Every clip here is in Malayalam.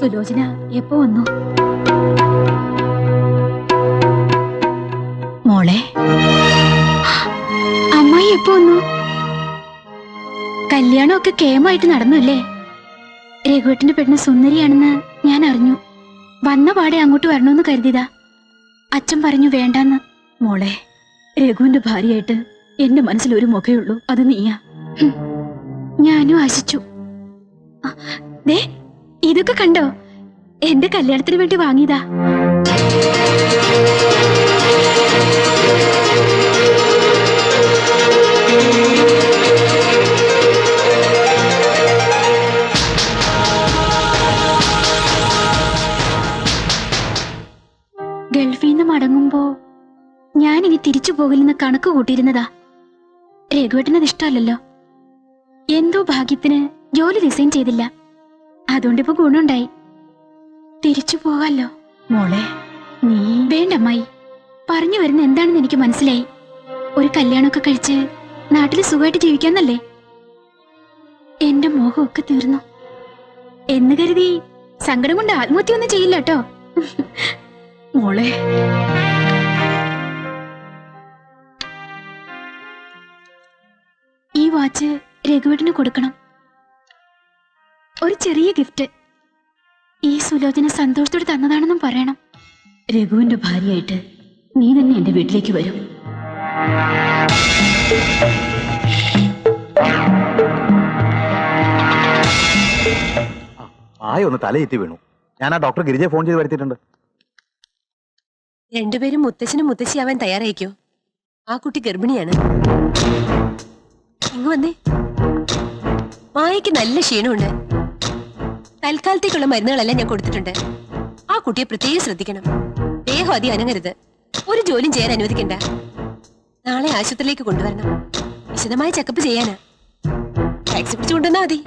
സുലോചന എപ്പോ വന്നു? മോളെ. അമ്മായി എപ്പോ വന്നു? കല്യാണമൊക്കെ കേമായിട്ട് നടന്നു അല്ലേ രഘുവേട്ടന്റെ പെണ്ണ് സുന്ദരിയാണെന്ന് ഞാൻ അറിഞ്ഞു. വന്ന പാടെ അങ്ങോട്ട് വരണമെന്ന് കരുതിയതാ. അച്ഛൻ പറഞ്ഞു വേണ്ടാന്ന്. മോളെ രഘുവിന്റെ ഭാര്യയായിട്ട് എന്റെ മനസ്സിൽ ഒരു മുഖയുള്ളൂ അത് നീയാ. ഞാനും ആശിച്ചു. ദേ ഇതൊക്കെ കണ്ടോ? എന്റെ കല്യാണത്തിന് വേണ്ടി വാങ്ങിയതാ. ഗൾഫിൽ നിന്ന് മടങ്ങുമ്പോ ഞാൻ ഇനി തിരിച്ചു പോകില്ലെന്ന് കണക്ക് കൂട്ടിയിരുന്നതാ. രഘുവേട്ടനത് ഇഷ്ടമല്ലല്ലോ. എന്തോ ഭാഗ്യത്തിന് ജോലി റിസൈൻ ചെയ്തില്ല. അതുകൊണ്ടിപ്പോ ഗുണമുണ്ടായി. തിരിച്ചു പോകാലോ. മോളെ നീ വേണ്ട അമ്മായി. പറഞ്ഞു വരുന്ന എന്താണെന്ന് എനിക്ക് മനസ്സിലായി. ഒരു കല്യാണമൊക്കെ കഴിച്ച് നാട്ടിൽ സുഖമായിട്ട് ജീവിക്കാന്നല്ലേ? എന്റെ മോഹമൊക്കെ തീർന്നു. എന്ന് കരുതി സങ്കടം കൊണ്ട് ആത്മഹത്യ ഒന്നും ചെയ്യില്ല കേട്ടോ. മോളെ. ഈ വാച്ച് രഘുവേട്ടിന് കൊടുക്കണം. ഒരു ചെറിയ ഗിഫ്റ്റ്. ഈ സുലോചന സന്തോഷത്തോടെ തന്നതാണെന്നും പറയണം. രഘുവിന്റെ ഭാര്യയായിട്ട് നീ തന്നെ എന്റെ വീട്ടിലേക്ക് വരും. ആയ ഒന്ന് തലയെത്തി വീണു. ഞാൻ ആ ഡോക്ടർ ഗിരിജയെ ഫോൺ ചെയ്ത് വരുത്തിയിട്ടുണ്ട്. രണ്ടുപേരും മുത്തച്ഛനും മുത്തശ്ശിയാവാൻ തയ്യാറായിക്കോ? ആ കുട്ടി ഗർഭിണിയാണ്. ഇങ്ങ് വന്നേ. മായയ്ക്ക് നല്ല ക്ഷീണമുണ്ട്. തൽക്കാലത്തേക്കുള്ള മരുന്നുകളെല്ലാം ഞാൻ കൊടുത്തിട്ടുണ്ട്. ആ കുട്ടിയെ പ്രത്യേകം ശ്രദ്ധിക്കണം. ദേഹം അതി അനങ്ങരുത്. ഒരു ജോലിയും ചെയ്യാൻ അനുവദിക്കണ്ട. നാളെ ആശുപത്രിയിലേക്ക് കൊണ്ടുവരണം. വിശദമായ ചെക്കപ്പ് ചെയ്യാനാ. ടാക്സി പിടിച്ചു കൊണ്ടുവന്നാ മതി.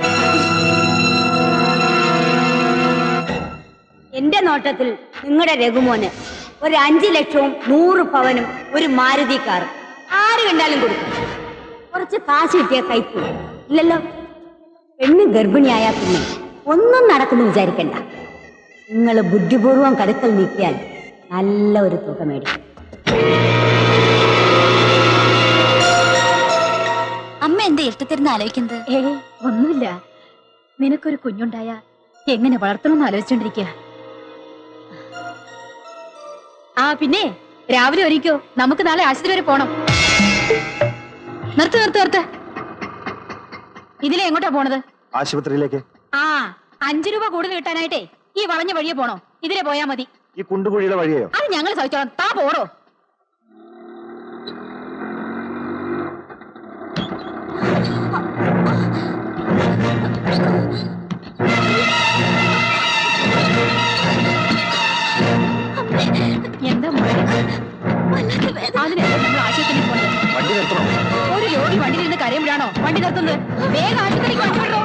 എന്റെ നോട്ടത്തിൽ നിങ്ങളുടെ രഘുമോന് ഒരു അഞ്ചു ലക്ഷവും നൂറ് പവനും ഒരു മാരുതി കാറും. ആര് കണ്ടാലും കൊടുക്കും. കുറച്ച് കാശ് കിട്ടിയ കൈപ്പൂ ഇല്ലല്ലോ? പെണ്ണ് ഗർഭിണിയായ പിന്നെ. ഒന്നും നടക്കുന്നു വിചാരിക്കണ്ട. നിങ്ങൾ ബുദ്ധിപൂർവം കടുക്കൽ നീക്കിയാൽ നല്ല ഒരു തുക മേടിക്കും. അമ്മ എന്താ ഇഷ്ടത്തിരുന്ന് ആലോചിക്കുന്നത്? ഏ ഒന്നുമില്ല. നിനക്കൊരു കുഞ്ഞുണ്ടായ എങ്ങനെ വളർത്തണമെന്ന് ആലോചിച്ചോണ്ടിരിക്കുക ആ പിന്നെ രാവിലെ ഒരുക്കോ നമുക്ക് നാളെ ആശുപത്രി വരെ പോണം. നിർത്ത് നിർത്ത് നിർത്ത്. ഇതിലെ എങ്ങോട്ടാ പോണത്? ആശുപത്രിയിലേക്ക്. അഞ്ചു രൂപ കൂടുതൽ കിട്ടാനായിട്ടേ ഈ വളഞ്ഞ വഴിയെ പോണോ? ഇതിലെ പോയാ മതി. ഈ കുണ്ടുകുഴിയുടെ വഴിയോ അത് ഞങ്ങൾ സഹിച്ചോളാം. താ പോടോ. എന്താ മോളെ? അതിനല്ലേ നമ്മൾ ആശുപത്രിയിൽ പോണത് വണ്ടി നിർത്തണോ? ഒരു ലോറി വണ്ടിയിൽ നിന്ന് കരയുമ്പോഴാണോ വണ്ടി നിർത്തുന്നത്? വേഗം ആശുപത്രിക്ക് കൊണ്ടുപോകണോ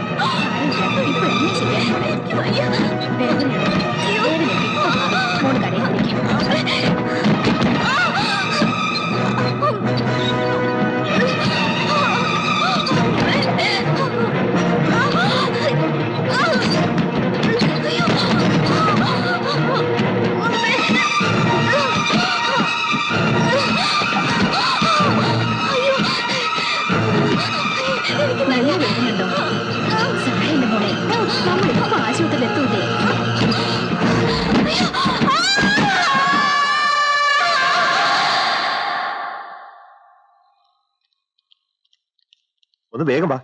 വേഗം വാ.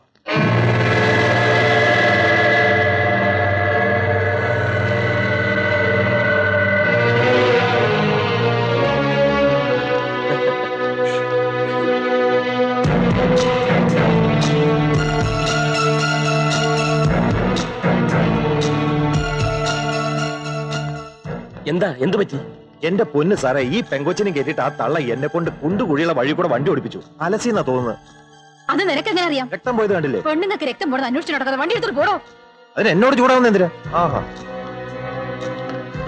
എന്താ എന്ത് പറ്റി? എന്റെ പൊന്ന് സാറേ ഈ പെങ്കൊച്ചിനെ കേട്ടിട്ട് ആ തള്ള എന്നെ കൊണ്ട് കുണ്ടുകുഴിയുള്ള വഴി കൂടെ വണ്ടി ഓടിപ്പിച്ചു. അലസിന്നാ തോന്നുന്നത്. അത് നിനക്ക് എങ്ങനെ അറിയാം? രക്തം പോയത് കണ്ടില്ലേ? പെണ്ണുങ്ങൾക്ക് രക്തം പോണത് അന്വേഷിച്ചു നടക്കാതെ വണ്ടി എടുത്തിട്ട് പോടോ. അതിന് എന്നോട് ചൂടാവുന്ന എന്തിനാ? ആഹാ.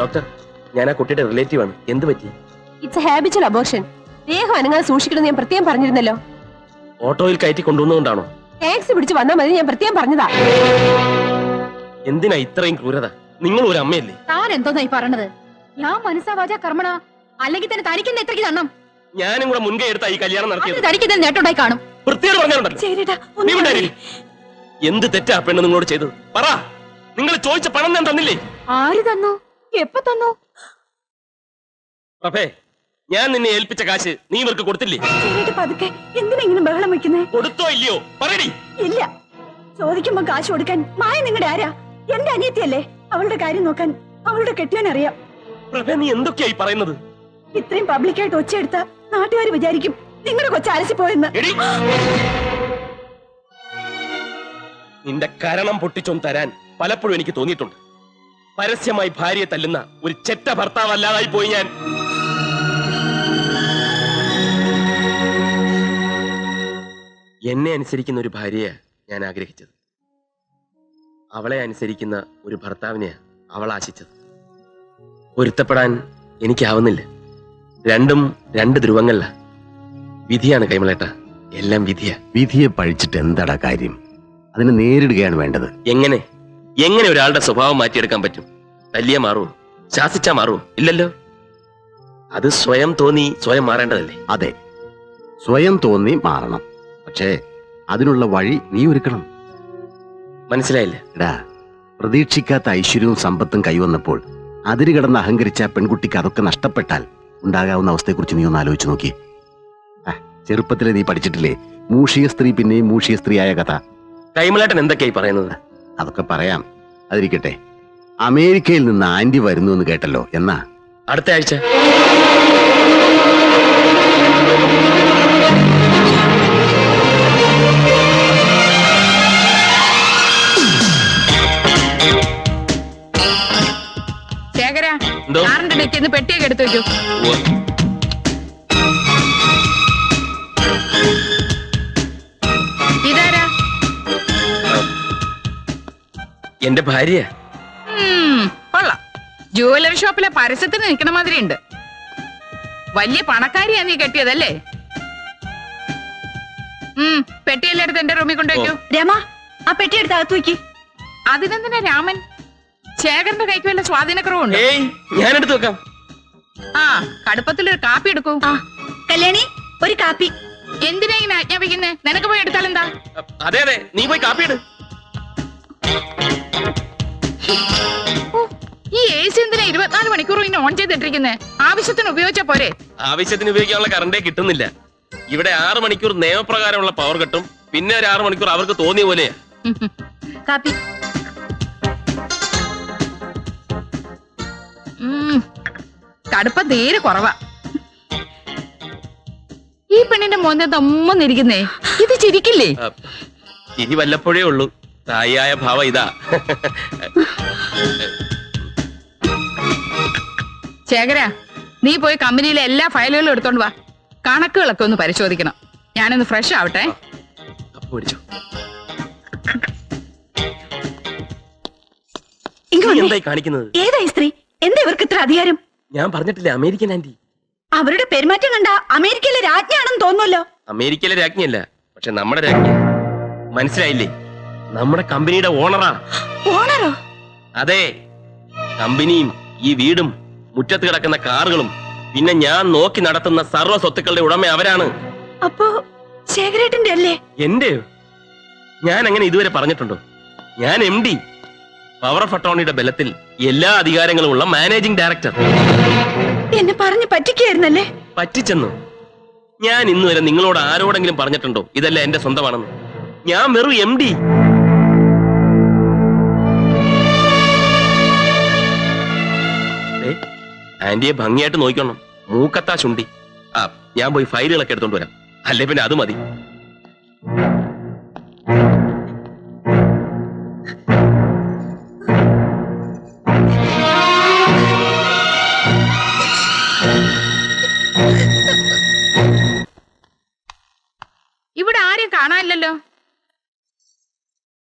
ഡോക്ടർ ഞാൻ ആ കുട്ടിയുടെ റിലേറ്റീവ് ആണ്. എന്ത് പറ്റി? ഇറ്റ്സ് എ ഹാബിച്വൽ അബോർഷൻ ദേഹം അനങ്ങാതെ സൂക്ഷിക്കണമെന്ന് ഞാൻ പ്രത്യേകം പറഞ്ഞിരുന്നല്ലോ. ഓട്ടോയിൽ കയറ്റി കൊണ്ടുവന്നുകൊണ്ടാണോ ടാക്സി പിടിച്ച് വന്നാൽ മതി ഞാൻ പ്രത്യേകം പറഞ്ഞതാ. എന്തിനാ ഇത്രയും ക്രൂരത? നിങ്ങൾ ഒരു അമ്മയല്ലേ? താൻ എന്തോന്നായി പറയണത്? ഞാൻ മനസ്സാവാച കർമ്മണ. അല്ലെങ്കിൽ തന്നെ തനിക്കെന്നെ എത്രയ്ക്ക് തണ്ണം? ഞാനും കൂടെ മുൻകൈ എടുത്ത ഈ കല്യാണം നടത്തിയത്. തനിക്ക് തന്നെ നേട്ടമുണ്ടായി കാണും. വൃത്തിയോട് ഉണ്ടായി എന്ത് തെറ്റാ പെണ്ണ് നിങ്ങളോട് ചെയ്തത്? പറ. നിങ്ങൾ ചോദിച്ച പണം ഞാൻ തന്നില്ലേ? ആര് തന്നു? എപ്പോ തന്നു? പ്രഭേ ഞാൻ നിന്നെ ഏൽപ്പിച്ച കാശ് നീ ഇവർക്ക് കൊടുത്തില്ലേ? പതുക്കെ. എന്തിനാ ഇങ്ങനെ ബഹളം വെക്കുന്നേ? കൊടുത്തോ ഇല്ലയോ? പറയടി. ഇല്ല. ചോദിക്കുമ്പോ കാശ് കൊടുക്കാൻ മായ നിങ്ങളുടെ ആരാ? എന്റെ അനിയത്തിയല്ലേ? അവളുടെ കാര്യം നോക്കാൻ അവളുടെ കെട്ടിയാൻ അറിയാം. പ്രഭേ നീ എന്തൊക്കെയായി പറയുന്നത്? ഇത്രയും പബ്ലിക്കായിട്ട് ഒച്ചയെടുത്ത നാട്ടുകാർ വിചാരിക്കും നിങ്ങളുടെ കൊച്ചു അലസിപ്പോയെന്ന് എടി. നിന്റെ കരണം പൊട്ടിച്ചൊന്ന് തരാൻ പലപ്പോഴും എനിക്ക് തോന്നിയിട്ടുണ്ട്. പരസ്യമായി ഭാര്യയെ തല്ലുന്ന ഒരു ചെറ്റ ഭർത്താവ് അല്ലാതായി പോയി ഞാൻ. എന്നെ അനുസരിക്കുന്ന ഒരു ഭാര്യയെ ഞാൻ ആഗ്രഹിച്ചത്. അവളെ അനുസരിക്കുന്ന ഒരു ഭർത്താവിനെ അവൾ ആശിച്ചത്. പൊരുത്തപ്പെടാൻ എനിക്കാവുന്നില്ല. രണ്ടും രണ്ട് ധ്രുവങ്ങളില വിധിയാണ് കൈമളേട്ട. എല്ലാം വിധിയാ. വിധിയെ പഴിച്ചിട്ട് എന്താടാ കാര്യം? അതിനെ നേരിടുകയാണ് വേണ്ടത്. എങ്ങനെ? എങ്ങനെ ഒരാളുടെ സ്വഭാവം മാറ്റിയെടുക്കാൻ പറ്റും? തല്ലിയ മാറുമോ ശാസിച്ചാ മാറുമോ ഇല്ലല്ലോ. അത് സ്വയം തോന്നി സ്വയം മാറേണ്ടതല്ലേ? അതെ. സ്വയം തോന്നി മാറണം. പക്ഷേ അതിനുള്ള വഴി നീ ഒരുക്കണം. മനസ്സിലായില്ല. എടാ പ്രതീക്ഷിക്കാത്ത ഐശ്വര്യവും സമ്പത്തും കൈവന്നപ്പോൾ അതിരുകടന്ന് അഹങ്കരിച്ച പെൺകുട്ടിക്ക് അതൊക്കെ നഷ്ടപ്പെട്ടാൽ ഉണ്ടാകാവുന്ന അവസ്ഥയെക്കുറിച്ച് നീ ഒന്ന് ആലോചിച്ച് നോക്കി ചെറുപ്പത്തിലെ നീ പഠിച്ചിട്ടില്ലേ? മൂഷിയ സ്ത്രീ പിന്നെയും മൂഷിക സ്ത്രീയായ കഥ. കൈമലേട്ടൻ എന്തൊക്കെയായി പറയുന്നത്? അതൊക്കെ പറയാം. അതിരിക്കട്ടെ. അമേരിക്കയിൽ നിന്ന് ആന്റി വരുന്നു എന്ന് കേട്ടല്ലോ. എന്നാ? അടുത്ത ആഴ്ച. ശേഖര എന്തോ? കാറിന്റെ ഡെക്കിൽ പെട്ടിയൊക്കെ എടുത്തു വെക്കൂ. എന്റെ ഭാര്യ. കൊള്ളാം. ജുവലറി ഷോപ്പിലെ പരസ്യത്തിന് നിൽക്കുന്ന മാതിരി ഉണ്ട് വലിയ പണക്കാരിയാ നീ കെട്ടിയതല്ലേ? പെട്ടിയെല്ലാം എടുത്ത് എന്റെ റൂമിൽ കൊണ്ടുവയ്ക്കൂ. രമ ആ പെട്ടി എടുത്ത് അകത്ത് വെക്കി അതിനെന്തിനാ രാമൻ? ശേഖരന്റെ കൈക്ക് വല്ല സ്വാധീനക്കുറവുണ്ട്? ഞാൻ എടുത്തു വെക്കാം. ആ കടുപ്പത്തിലൊരു കാപ്പി എടുക്കൂ. കല്യാണി ഒരു കാപ്പി. എന്തിനാ ഇങ്ങനെ ആജ്ഞാപിക്കുന്നേ? നിനക്ക് പോയി എടുത്താലെന്താ? അതെ അതെ നീ പോയി കാപ്പി ഓ, ഈ എ സി എന്തിനാ ഇരുപത്തിനാല് മണിക്കൂർ ഓൺ ചെയ്തിട്ടിരിക്കുന്നേ? ആവശ്യത്തിന് ഉപയോഗിച്ചാ പോരെ? ആവശ്യത്തിന് ഉപയോഗിക്കാനുള്ള കറണ്ടേ കിട്ടുന്നില്ല. ഇവിടെ ആറ് മണിക്കൂർ നിയമപ്രകാരമുള്ള പവർ കിട്ടും. പിന്നെ ഒരു ആറ് മണിക്കൂർ അവർക്ക് തോന്നിയ പോലെയാ. കാപ്പി. കടുപ്പം തീരെ കുറവാ. ഈ പെണ്ണിന്റെ മോനെ തമ്മന്നിരിക്കുന്നേ ഇത് ചിരിക്കില്ലേ? ഇനി വല്ലപ്പോഴേ ഉള്ളൂ. തായിയായ ഭാവം ഇതാ. ശേഖര നീ പോയി കമ്പനിയിലെ എല്ലാ ഫയലുകളും എടുത്തോണ്ട് വാ. കണക്കുകളൊക്കെ ഒന്ന് പരിശോധിക്കണം. ഞാനൊന്ന് ഫ്രഷ് ആവട്ടെ. സ്ത്രീ? എന്താ ഇവർക്ക് ഇത്ര അധികാരം? ഞാൻ പറഞ്ഞിട്ടില്ലേ അമേരിക്കൻ ആന്റി. അവരുടെ പെരുമാറ്റം കണ്ട അമേരിക്കയിലെ രാജ്ഞിയാണെന്ന് തോന്നുമല്ലോ അമേരിക്കയിലെ രാജ്ഞിയല്ല പക്ഷെ നമ്മുടെ രാജ്ഞി. മനസ്സിലായില്ലേ? നമ്മുടെ കമ്പനിയുടെ ഓണറാ ഓണറോ അതെ കമ്പനിയും ഈ വീടും മുറ്റത്ത് കിടക്കുന്ന കാറുകളും പിന്നെ ഞാൻ നോക്കി നടത്തുന്ന സർവ സ്വത്തുക്കളുടെ ഉടമ അവരാണ്. അപ്പോ ശേഖരേട്ടന്റെ അല്ലേ? എന്റെ ഞാൻ അങ്ങനെ ഇതുവരെ പറഞ്ഞിട്ടുണ്ടോ? ഞാൻ എം ഡി. പവർ ഓഫ് അട്ടോർണിയുടെ ബലത്തിൽ എല്ലാ അധികാരങ്ങളും ഉള്ള മാനേജിംഗ് ഡയറക്ടർ. എന്നെ പറഞ്ഞു പറ്റിക്കായിരുന്നല്ലേ പറ്റിച്ചെന്നു? ഞാൻ ഇന്നുവരെ നിങ്ങളോട് ആരോടെങ്കിലും പറഞ്ഞിട്ടുണ്ടോ? ഇതല്ല എന്റെ സ്വന്തമാണെന്ന്. ഞാൻ വെറും എം ഡി. ആന്റിയെ ഭംഗിയായിട്ട് നോക്കണം മൂക്കത്താ ചുണ്ടി. ആ ഞാൻ പോയി ഫയലുകളൊക്കെ എടുത്തോണ്ട് വരാം. അല്ലേ പിന്നെ അത് മതി. ഇവിടെ ആരെയും കാണാനില്ലല്ലോ.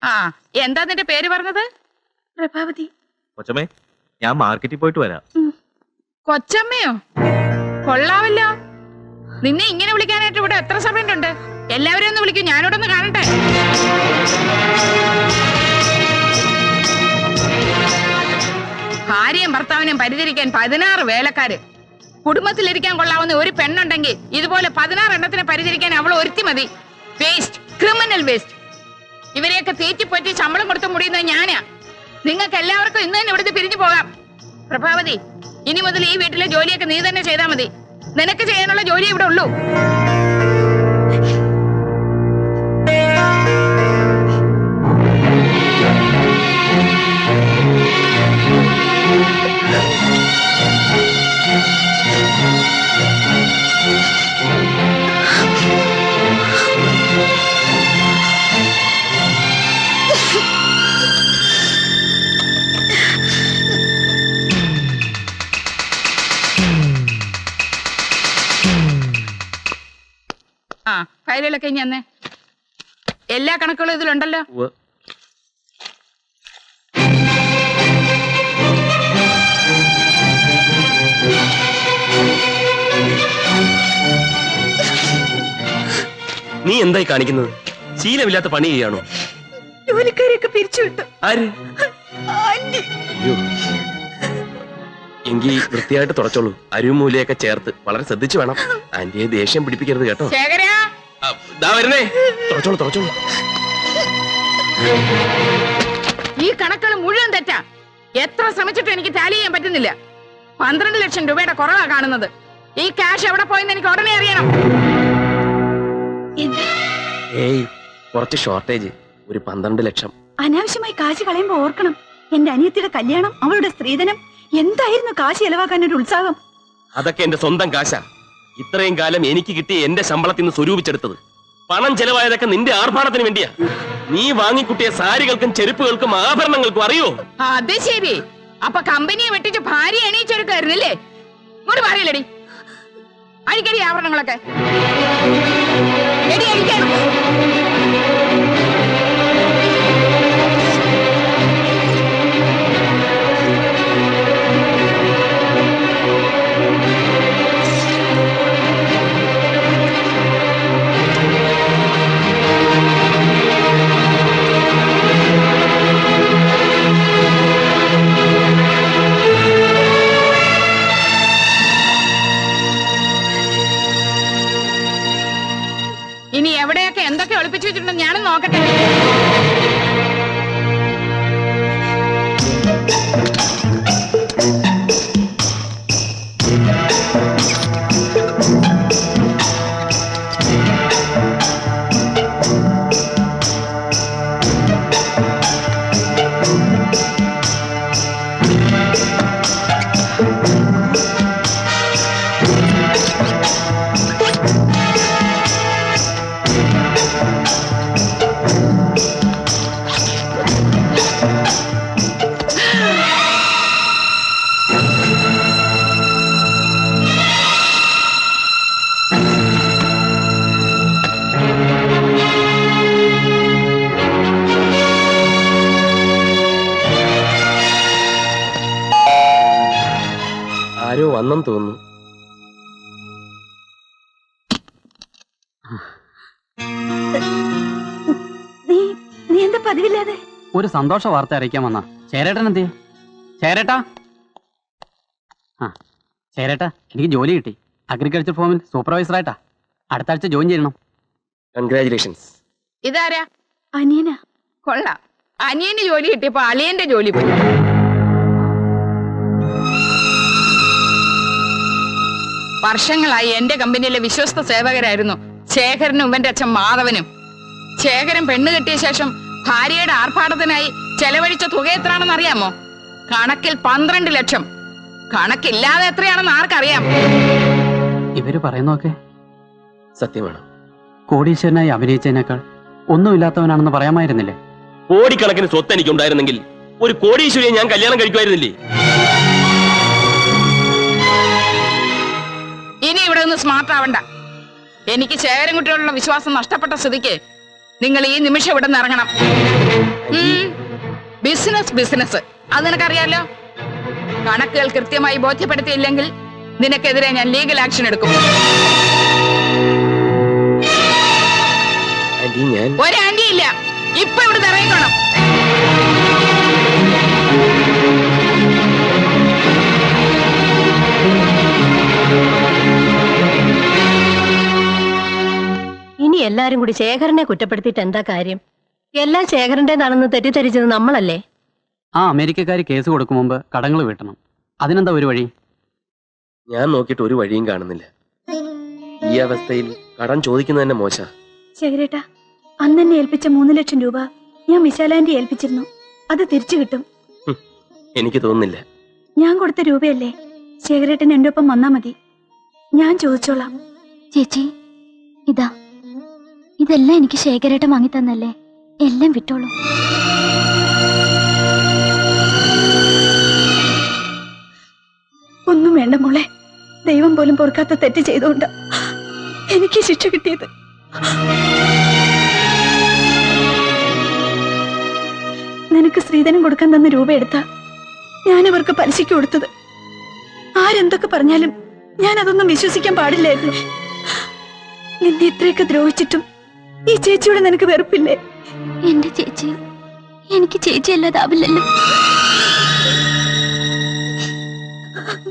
ആ എന്താ നിന്റെ പേര് പറഞ്ഞത്? പ്രഭാവതി. കൊച്ചമ്മേ ഞാൻ മാർക്കറ്റിൽ പോയിട്ട് വരാം. കൊച്ചമ്മയോ? കൊള്ളാവല്ലോ. നിന്നെ ഇങ്ങനെ വിളിക്കാനായിട്ട് ഇവിടെ എത്ര സമയമുണ്ട്? എല്ലാവരും ഒന്ന് വിളിക്കും ഞാനിവിടെ ഒന്ന് കാണട്ടെ. ഭാര്യയും ഭർത്താവിനെയും പരിചരിക്കാൻ പതിനാറ് വേലക്കാര്. കുടുംബത്തിലിരിക്കാൻ കൊള്ളാവുന്ന ഒരു പെണ്ണുണ്ടെങ്കിൽ ഇതുപോലെ പതിനാറ് എണ്ണത്തിനെ പരിചരിക്കാൻ അവൾ ഒരുത്തി മതി. Waste criminal waste. ഇവരെയൊക്കെ തീറ്റിപ്പറ്റി ശമ്പളം കൊടുത്ത് മുടിയുന്നത് ഞാനാ. നിങ്ങൾക്ക് എല്ലാവർക്കും ഇന്ന് തന്നെ ഇവിടുന്ന് പിരിഞ്ഞു പോകാം. പ്രഭാവതി ഇനി മുതൽ ഈ വീട്ടിലെ ജോലിയൊക്കെ നീ തന്നെ ചെയ്താൽ മതി. നിനക്ക് ചെയ്യാനുള്ള ജോലി ഇവിടെ ഉള്ളൂ. ഫയലുകളൊക്കെ ഇനി അന്നേ. എല്ലാ കണക്കുകളും ഇതിലുണ്ടല്ലോ. നീ എന്തായി കാണിക്കുന്നത്? ശീലമില്ലാത്ത പണി ചെയ്യാണോ? ജോലിക്കാരെയൊക്കെ പിരിച്ചുവിട്ടു ആര്? ആന്റി. അയ്യോ. എങ്കി വൃത്തിയായിട്ട് തുടച്ചോളൂ. അരുമൂലയൊക്കെ ചേർത്ത് വളരെ ശ്രദ്ധിച്ചു വേണം. ആന്റിയെ ദേഷ്യം പിടിപ്പിക്കരുത് കേട്ടോ. ശേഖരാ ദാ വരുന്നേ. തുടച്ചോളൂ തുടച്ചോളൂ ഈ കണക്കുകൾ മുഴുവൻ തെറ്റാ. എത്ര ശ്രമിച്ചിട്ടും എനിക്ക് ടാലി ചെയ്യാൻ പറ്റുന്നില്ല. പന്ത്രണ്ട് ലക്ഷം രൂപയുടെ കുറവാ കാണുന്നത്. ഈ ക്യാഷ് എവിടെ പോയെന്ന് എനിക്ക് ഉടനെ അറിയണം. ഏയ് കുറച്ച് ഷോർട്ടേജ് ഒരു പന്ത്രണ്ട് ലക്ഷം. അനാവശ്യമായി കാശ് കളയുമ്പോ ഓർക്കണം. എന്റെ അനിയത്തിയുടെ കല്യാണം അവളുടെ സ്ത്രീധനം എന്തായിരുന്നു കാശ് ചെലവാക്കാൻ ഒരു ഉത്സാഹം? അതൊക്കെ എന്റെ സ്വന്തം കാശാ. ഇത്രയും കാലം എനിക്ക് കിട്ടിയ എന്റെ ശമ്പളത്തിൽ നിന്ന് സ്വരൂപിച്ചെടുത്തത്. പണം ചെലവായതൊക്കെ നിന്റെ ആർഭാടത്തിന് വേണ്ടിയാ. നീ വാങ്ങിക്കുട്ടിയ സാരികൾക്കും ചെരുപ്പുകൾക്കും ആഭരണങ്ങൾക്കും അറിയോ? അത് ശരി. അപ്പൊ കമ്പനിയെ വെട്ടിച്ച് ഭാര്യ എണീച്ചെടുക്കായിരുന്നില്ലേ ഇങ്ങോട്ട് പറയില്ലടി അഴിക്കടി ആഭരണങ്ങളൊക്കെ. എടി സന്തോഷ വാർത്ത അറിയിക്കാൻ വന്ന. ചേരേട്ടൻ എന്ത് ചേരേട്ടാ? ആ ചേരേട്ടാ എനിക്ക് ജോലി കിട്ടി. അഗ്രികൾച്ചർ ഫോമിൽ സൂപ്പർവൈസറായിട്ടാ അടുത്ത ആഴ്ച ജോയിൻ ചെയ്യണം. കൺഗ്രാചുലേഷൻസ് ഇതാരാ? അനിയനാ. കൊള്ളാം. അനിയന് ജോലി കിട്ടിയപ്പോ അളിയന്റെ ജോലി പോയി. വർഷങ്ങളായി എന്റെ കമ്പനിയിലെ വിശ്വസ്ത സേവകരായിരുന്നു. ശേഖരനും ഇവന്റെ അച്ഛൻ മാധവനും. ശേഖരൻ പെണ്ണ് കെട്ടിയ ശേഷം ഭാര്യയുടെ ആർഭാടത്തിനായി ചെലവഴിച്ച തുക എത്രയാണെന്ന് അറിയാമോ? കണക്കിൽ പന്ത്രണ്ട് ലക്ഷം. കണക്കില്ലാതെ എത്രയാണെന്ന് ആർക്കറിയാം? ഇവർ പറയുന്നൊക്കെ സത്യമാണ്. കോടീശ്വരനായി അഭിനയിച്ചതിനേക്കാൾ ഒന്നുമില്ലാത്തവനാണെന്ന് പറയാമായിരുന്നില്ലേ? കോടിക്കണക്കിന് സ്വത്ത് എനിക്ക് ഉണ്ടായിരുന്നെങ്കിൽ ഒരു കോടീശ്വരിയെ ഞാൻ കല്യാണം കഴിക്കുമായിരുന്നില്ലേ? ഇനി ഇവിടെ നിന്ന് സ്മാർട്ട് ആവണ്ട. എനിക്ക് ശേഖരൻകുട്ടിയോടുള്ള വിശ്വാസം നഷ്ടപ്പെട്ട സ്ഥിതിക്ക് നിങ്ങൾ ഈ നിമിഷം ഇവിടെ നിന്ന് ഇറങ്ങണം. Business business. അത് നിനക്കറിയാലോ? കണക്കുകൾ കൃത്യമായി ബോധ്യപ്പെടുത്തിയില്ലെങ്കിൽ നിനക്കെതിരെ ഞാൻ ലീഗൽ ആക്ഷൻ എടുക്കും. ഒരാണ്ടിയില്ല ഒരു ആന്റി ഇല്ല ഇപ്പൊ ഇവിടെ ഇറങ്ങിക്കോണം. ഇനി എല്ലാരും കൂടി ശേഖരനെ കുറ്റപ്പെടുത്തിയിട്ട് എന്താ കാര്യം? എല്ലാം ശേഖരന്റേതാണെന്ന് തെറ്റിദ്ധരിച്ചത് നമ്മളല്ലേ? ആ അമേരിക്കക്കാർ കേസ് കൊടുക്കും മുമ്പ് കടങ്ങൾ വീട്ടണം. അതിനെന്താ ഒരു വഴി? ഞാൻ നോക്കിയിട്ട് ഒരു വഴിയും കാണുന്നില്ല. ഈ അവസ്ഥയിൽ കടം ചോദിക്കുന്നത് തന്നെ മോശ. ശേഖരേട്ടാ അന്ന് എന്നെ ഏൽപ്പിച്ച മൂന്ന് ലക്ഷം രൂപ ഞാൻ വിശാലാന്റി ഏൽപ്പിച്ചിരുന്നു. അത് തിരിച്ചു കിട്ടും. എനിക്ക് തോന്നുന്നില്ല. ഞാൻ കൊടുത്ത രൂപയല്ലേ? ശേഖരേട്ടൻ എന്റെ ഒപ്പം വന്നാ മതി. ഞാൻ ചോദിച്ചോളാം. ചേച്ചി ഇതാ. ഇതെല്ലാം എനിക്ക് ശേഖരേട്ടം വാങ്ങി തന്നല്ലേ എല്ലാം വിട്ടോളൂ ഒന്നും വേണ്ട മോളെ. ദൈവം പോലും പൊറുക്കാത്ത തെറ്റ് ചെയ്തുകൊണ്ട് എനിക്ക് ശിക്ഷ കിട്ടിയത്. നിനക്ക് സ്ത്രീധനം കൊടുക്കാൻ തന്ന രൂപ എടുത്ത ഞാൻ അവർക്ക് പലിശയ്ക്ക് കൊടുത്തത്. ആരെന്തൊക്കെ പറഞ്ഞാലും ഞാൻ അതൊന്നും വിശ്വസിക്കാൻ പാടില്ലായിരുന്നു. നിന്നെ ഇത്രയൊക്കെ ദ്രോഹിച്ചിട്ടും ഈ ചേച്ചിയോട് നിനക്ക് വെറുപ്പില്ലേ? എന്റെ ചേച്ചി എനിക്ക് ചേച്ചി അല്ലാതാവില്ലല്ലോ